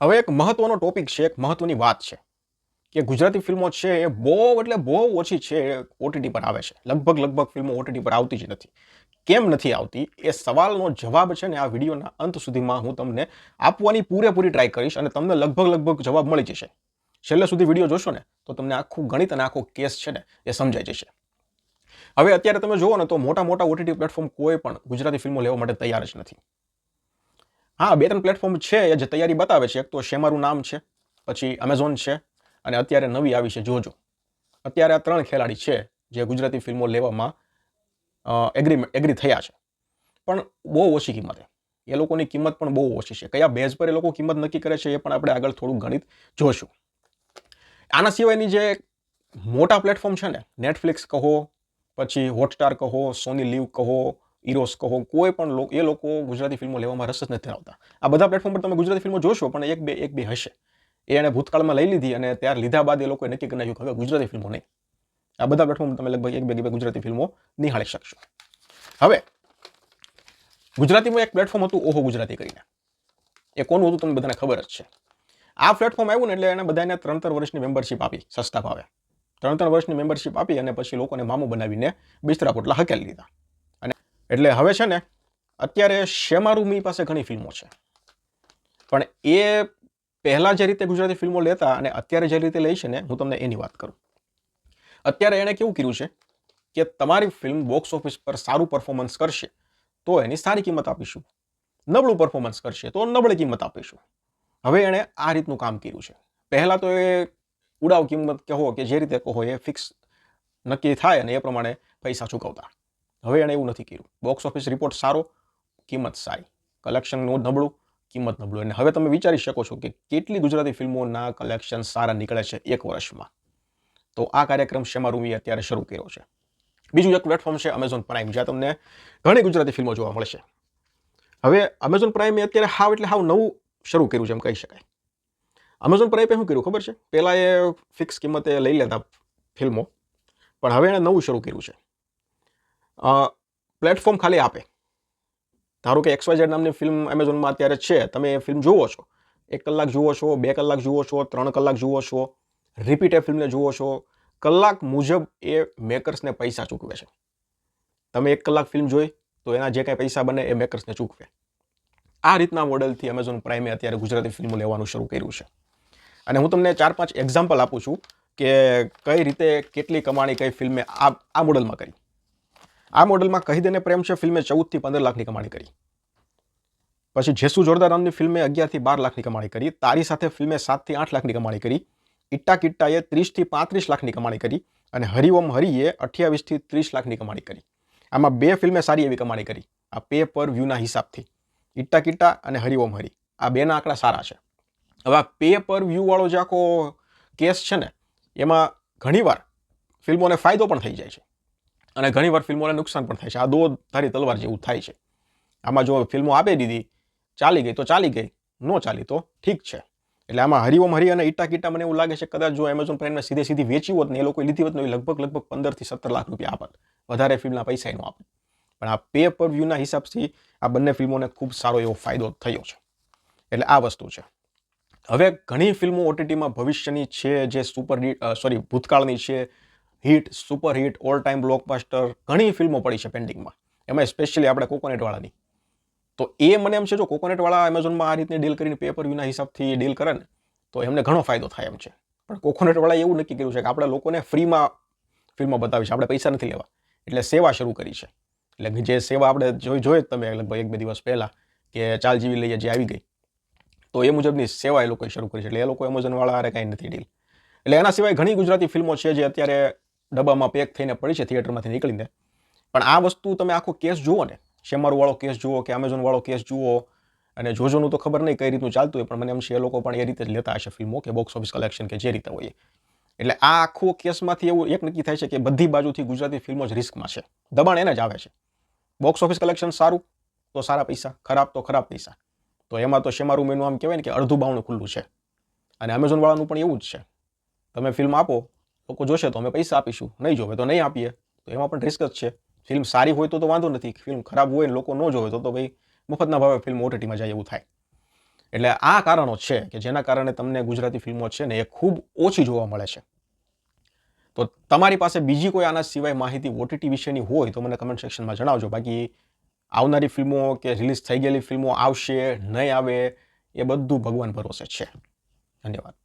હવે એક મહત્વનો ટોપિક છે, એક મહત્વની વાત છે કે ગુજરાતી ફિલ્મો છે એ બહુ એટલે બહુ ઓછી છે ઓટીટી પર આવે છે. લગભગ લગભગ ફિલ્મો ઓટીટી પર આવતી જ નથી. કેમ નથી આવતી? એ સવાલનો જવાબ છે ને આ વિડીયોના અંત સુધીમાં હું તમને આપવાની પૂરેપૂરી ટ્રાય કરીશ અને તમને લગભગ લગભગ જવાબ મળી જશે. છેલ્લે સુધી વીડિયો જોશો ને તો તમને આખું ગણિત અને આખો કેસ છે ને એ સમજાઈ જશે. હવે અત્યારે તમે જુઓ ને તો મોટા મોટા ઓટીટી પ્લેટફોર્મ કોઈ પણ ગુજરાતી ફિલ્મો લેવા માટે તૈયાર જ નથી. હા, બે ત્રણ પ્લેટફોર્મ છે જે તૈયારી બતાવે છે. એક તો શેમારું નામ છે, પછી એમેઝોન છે, અને અત્યારે નવી આવી છે જોજો અત્યારે આ ત્રણ ખેલાડી છે જે ગુજરાતી ફિલ્મો લેવામાં એગ્રી એગ્રી થયા છે. પણ બહુ ઓછી કિંમતે. એ લોકોની કિંમત પણ બહુ ઓછી છે. કયા બેઝ પર એ લોકો કિંમત નક્કી કરે છે એ પણ આપણે આગળ થોડું ગણિત જોશું. આના સિવાયની જે મોટા પ્લેટફોર્મ છે ને નેટફ્લિક્સ કહો, પછી હોટસ્ટાર કહો સોની લીવ કહો ઇરોસ કહો, કોઈ પણ લોકો એ લોકો ગુજરાતી ફિલ્મો લેવામાં રસ જ નથી ધરાવતા આ બધા પ્લેટફોર્મ પર તમે ગુજરાતી ફિલ્મો જોશો, પણ એક બે એક બે હશે. એ એણે ભૂતકાળમાં લઈ લીધી અને ત્યાર લીધા બાદ એ લોકોએ નક્કી કરી નાખ્યું કે ગુજરાતી ફિલ્મો નહીં. આ બધા પ્લેટફોર્મ તમે લગભગ એક બે બે ગુજરાતી ફિલ્મો નિહાળી શકશો. હવે, ગુજરાતીમાં એક પ્લેટફોર્મ હતું ઓહો ગુજરાતી કરીને. એ કોનું હતું તમને બધાને ખબર જ છે. આ પ્લેટફોર્મ આવ્યું ને એટલે એને બધાને ત્રણ ત્રણ વર્ષની મેમ્બરશીપ આપી, સસ્તા ભાવે. ત્રણ ત્રણ વર્ષની મેમ્બરશીપ આપી અને પછી લોકોને મામું બનાવીને બિસ્તરા પોટલા હકેલી લીધા એટલે હવે છે ને, અત્યારે શેમારુમી પાસે ઘણી ફિલ્મો છે. પણ એ પહેલાં જે રીતે ગુજરાતી ફિલ્મો લેતા અને અત્યારે જે રીતે લે છે ને, હું તમને એની વાત કરું. અત્યારે એણે કેવું કર્યું છે કે તમારી ફિલ્મ બોક્સ ઓફિસ પર સારું પરફોર્મન્સ કરશે, તો એની સારી કિંમત આપીશું. નબળું પરફોર્મન્સ કરશે, તો નબળી કિંમત આપીશું. હવે એણે આ રીતનું કામ કર્યું છે. પહેલાં તો એ ઉડાવ કિંમત કહો કે જે રીતે કહો એ ફિક્સ નક્કી થાય અને એ પ્રમાણે પૈસા ચૂકવતા. હવે એણે એવું નથી કર્યું. બોક્સ ઓફિસ રિપોર્ટ સારો, કિંમત સારી. કલેક્શનનું નબળું, કિંમત નબળું. અને હવે તમે વિચારી શકો છો કે કેટલી ગુજરાતી ફિલ્મોના કલેક્શન સારા નીકળે છે એક વર્ષમાં. તો આ કાર્યક્રમ શેમારૂમીએ અત્યારે શરૂ કર્યો છે? બીજું એક પ્લેટફોર્મ છે અમેઝોન પ્રાઇમ જ્યાં તમને ઘણી ગુજરાતી ફિલ્મો જોવા મળશે. હવે અમેઝોન પ્રાઇમે અત્યારે હાવ એટલે હાવ નવું શરૂ કર્યું છે એમ કહી શકાય. અમેઝોન પ્રાઇમે શું કર્યું ખબર છે? પહેલાં એ ફિક્સ કિંમતે લઈ લેતા ફિલ્મો. પણ હવે એણે નવું શરૂ કર્યું છે. પ્લેટફોર્મ ખાલી આપે. ધારો કે એક્સવાયઝેડ નામની ફિલ્મ એમેઝોનમાં અત્યારે છે, તમે એ ફિલ્મ જુઓ છો. એક કલાક જુઓ છો, બે કલાક જુઓ છો, ત્રણ કલાક જુઓ છો રિપીટ એ ફિલ્મને જુઓ છો, કલાક મુજબ એ મેકર્સને પૈસા ચૂકવે છે. તમે એક કલાક ફિલ્મ જોઈ, તો એના જે કાંઈ પૈસા બને એ મેકર્સને ચૂકવે. આ રીતના મોડલથી એમેઝોન પ્રાઇમે અત્યારે ગુજરાતી ફિલ્મો લેવાનું શરૂ કર્યું છે. અને હું તમને ચાર પાંચ એક્ઝામ્પલ આપું છું કે કઈ રીતે કેટલી કમાણી કઈ ફિલ્મે આ આ મોડલમાં કરી. આ મોડલમાં કહી દેને પ્રેમ છે, ફિલ્મે ચૌદથી પંદર લાખની કમાણી કરી. પછી જેસુ જોરદાર નામની ફિલ્મે અગિયારથી બાર લાખની કમાણી કરી, તારી સાથે ફિલ્મે સાતથી આઠ લાખની કમાણી કરી ઇટ્ટા કિટ્ટાએ ત્રીસથી પાંત્રીસ લાખની કમાણી કરી અને હરિઓમ હરિએ અઠ્યાવીસથી ત્રીસ લાખની કમાણી કરી. આમાં બે ફિલ્મે સારી એવી કમાણી કરી, આ પે પર વ્યૂના હિસાબથી. ઇટ્ટા કિટ્ટા અને હરિઓમ હરી, આ બેના આંકડા સારા છે. હવે આ પે પર વ્યૂવાળો જે આખો કેસ છે ને, એમાં ઘણીવાર ફિલ્મોને ફાયદો પણ થઈ જાય છે. અને ઘણીવાર ફિલ્મોને નુકસાન પણ થાય છે. આ દો ધારી તલવાર જેવું થાય છે. આમાં જો ફિલ્મો આપી દીધી, ચાલી ગઈ તો ચાલી ગઈ, ન ચાલી તો ઠીક છે. એટલે આમાં હરિઓમ હરી અને ઇટા કીટા મને એવું લાગે છે કદાચ જો એમેઝોન પ્રાઇમને સીધે સીધી વેચી હોત ને એ લોકો લીધી હોત ને લગભગ લગભગ પંદરથી સત્તર લાખ રૂપિયા આપત. વધારે ફિલ્મના પૈસા એનો આપત પણ આ પે પર વ્યૂના હિસાબથી આ બંને ફિલ્મોને ખૂબ સારો એવો ફાયદો થયો છે. એટલે આ વસ્તુ છે. હવે ઘણી ફિલ્મો ઓટીટીમાં ભવિષ્યની છે, જે સુપર સોરી ભૂતકાળની છે hit, super hit all time blockbuster ઘણી ફિલ્મો પડી છે પેન્ડિંગમાં એમાં સ્પેશિયલી આપણે કોકોનેટવાળાની તો એ મને એમ છે, જો કોકોનેટવાળા એમેઝોનમાં આ રીતની ડીલ કરીને પેપર વ્યૂના હિસાબથી ડીલ કરે ને, તો એમને ઘણો ફાયદો થાય એમ છે. પણ કોકોનેટવાળાએ એવું નક્કી કર્યું છે કે આપણે લોકોને ફ્રીમાં ફિલ્મો બતાવી છે, આપણે પૈસા નથી લેવા. એટલે સેવા શરૂ કરી છે. એટલે જે સેવા આપણે જોઈ જોઈએ તમે લગભગ એક બે દિવસ પહેલાં કે ચાલ જીવી લઈએ જે આવી ગઈ. તો એ મુજબની સેવા એ લોકોએ શરૂ કરી છે. એટલે એ લોકો એમેઝોનવાળા અરે કાંઈ નથી ડીલ એટલે એના સિવાય ઘણી ગુજરાતી ફિલ્મો છે જે અત્યારે ડબ્બામાં પેક થઈને પડી છે થિયેટરમાંથી નીકળીને. પણ આ વસ્તુ તમે આખો કેસ જુઓ ને, શેમરવાળો કેસ જુઓ કે એમેઝોનવાળો કેસ જુઓ, અને જોજોનું તો ખબર નહીં કઈ રીતનું ચાલતું હોય, પણ મને એમ છે એ લોકો પણ એ રીતે જ લેતા હશે ફિલ્મો કે બોક્સ ઓફિસ કલેક્શન કે જે રીતે હોય એટલે આ આખો કેસમાંથી એવું એક નક્કી થાય છે કે બધી બાજુથી ગુજરાતી ફિલ્મો જ રિસ્કમાં છે. દબાણ એને જ આવે છે. બોક્સ ઓફિસ કલેક્શન સારું, તો સારા પૈસા, ખરાબ તો ખરાબ પૈસા. તો એમાં તો શેમારું મેનું આમ કહેવાય ને કે અડધું બાવણું ખુલ્લું છે. અને એમેઝોનવાળાનું પણ એવું જ છે. તમે ફિલ્મ આપો લોકો જોશે તો અમે પૈસા આપીશું. નહીં જોવે તો નહીં આપીએ. તો એમાં પણ રિસ્ક જ છે. ફિલ્મ સારી હોય તો તો વાંધો નથી. ફિલ્મ ખરાબ હોય લોકો ન જોવે તો તો ભાઈ મફતના ભાવે ફિલ્મ ઓટીટીમાં જાય એવું થાય. એટલે આ કારણો છે કે જેના કારણે તમને ગુજરાતી ફિલ્મો છે ને એ ખૂબ ઓછી જોવા મળે છે. તો તમારી પાસે બીજી કોઈ આના સિવાય માહિતી ઓટીટી વિશેની હોય તો મને કમેન્ટ સેક્શનમાં જણાવજો. બાકી આવનારી ફિલ્મો કે રિલીઝ થઈ ગયેલી ફિલ્મો આવશે, નહીં આવે, એ બધું ભગવાન ભરોસે છે. ધન્યવાદ.